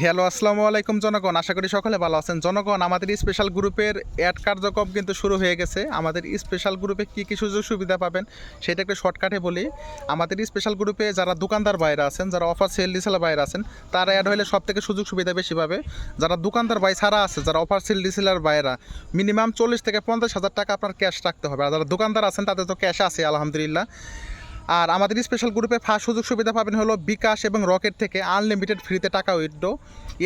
Hello, আসসালামু আলাইকুম জনগণ। আশা করি সকলে ভালো আছেন। জনগণ, আমাদের স্পেশাল গ্রুপের অ্যাড কার্যক্রম কিন্তু শুরু হয়ে গেছে। আমাদের স্পেশাল গ্রুপে কী কী সুযোগ সুবিধা পাবেন সেটা একটু শর্টকাটে বলি। আমাদের স্পেশাল গ্রুপে যারা দোকানদার বাইরে আছেন, যারা অফার সেল ডিসেল বাইরে আছেন, তারা অ্যাড হলে সব থেকে সুযোগ সুবিধা বেশি পাবে। যারা দোকানদার বাই ছাড়া আছে, যারা অফার সেল ডিসেলার বাইরা মিনিমাম চল্লিশ থেকে পঞ্চাশ হাজার টাকা আপনার ক্যাশ রাখতে হবে। আর যারা দোকানদার আছেন, তাদের তো ক্যাশ আছে, আলহামদুলিল্লাহ। আর আমাদের স্পেশাল গ্রুপে ফার্স্ট সুযোগ সুবিধা পাবেন হলো বিকাশ এবং রকেট থেকে আনলিমিটেড ফ্রিতে টাকা উইথড্র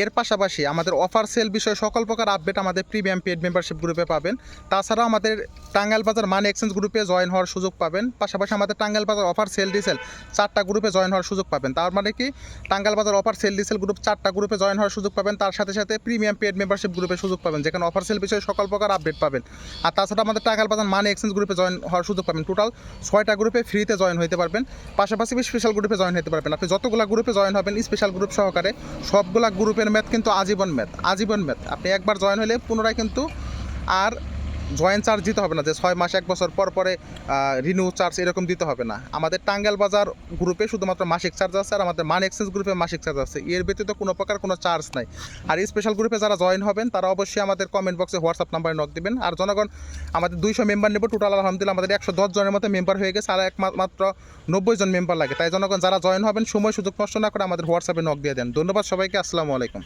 এর পাশাপাশি আমাদের অফার সেল বিষয়ে সকল প্রকার আপডেট আমাদের প্রিমিয়াম পেড মেম্বারশিপ গ্রুপে পাবেন। তাছাড়াও আমাদের টাঙ্গাইল বাজার মানি এক্সচেঞ্জ গ্রুপে জয়েন হওয়ার সুযোগ পাবেন। পাশাপাশি আমাদের টাঙ্গাইল বাজার অফার সেল ডিসেল চারটা গ্রুপে জয়েন হওয়ার সুযোগ পাবেন। তার মানে কি? টাঙ্গাইল বাজার অফার সেল ডিসেল গ্রুপ চারটা গ্রুপে জয়েন হওয়ার সুযোগ পাবেন। তার সাথে সাথে প্রিমিয়াম পেড মেম্বারশিপ গ্রুপে সুযোগ পাবেন। যেখানে অফার সেল বিষয়ে সকল প্রকার আপডেট পাবেন। আর তাছাড়া আমাদের টাঙ্গাইল বাজার মানি এক্সচেঞ্জ গ্রুপে জয়েন হওয়ার সুযোগ পাবেন। টোটাল ছয়টা গ্রুপে ফ্রিতে জয়েন হতে পারবেন। পাশাপাশি স্পেশাল গ্রুপে জয়েন হতে পারবেন। আপনি যতগুলো গ্রুপে জয়েন হবেন স্পেশাল গ্রুপ সহকারে সবগুলা গ্রুপের ম্যাথ কিন্তু আজীবন ম্যাথ আজীবন ম্যাথ আপনি একবার জয়েন হলে পুনরায় কিন্তু আর জয়েন চার্জ দিতে হবে না, যে ছয় মাস, এক বছর পর পরে রিনিউ চার্জ এরকম দিতে হবে না। আমাদের টাঙ্গাল বাজার গ্রুপে শুধুমাত্র মাসিক চার্জ আছে, আর আমাদের মান এক্সচেঞ্জ গ্রুপে মাসিক চার্জ আছে। এর ব্যতীত কোনো প্রকার কোনো চার্জ নাই। আর স্পেশাল গ্রুপে যারা জয়েন হবেন, তারা অবশ্যই আমাদের কমেন্ট বক্সে হোয়াটসঅ্যাপ নাম্বারে নক দিবেন। আর জনগণ, আমাদের দুইশো মেম্বার নেব। টোটাল আলহামদুলিল্লাহ আমাদের একশো দশ জনের মতো মেম্বার হয়ে গেছে, আর এক মা- মাত্র নব্বই জন মেম্বার লাগে। তাই জনগণ, যারা জয়েন হবেন, সময় সুযোগ নষ্ট না করে আমাদের হোয়াটসঅ্যাপে নক দিয়ে দেন। ধন্যবাদ সবাইকে, আসসালামু আলাইকুম।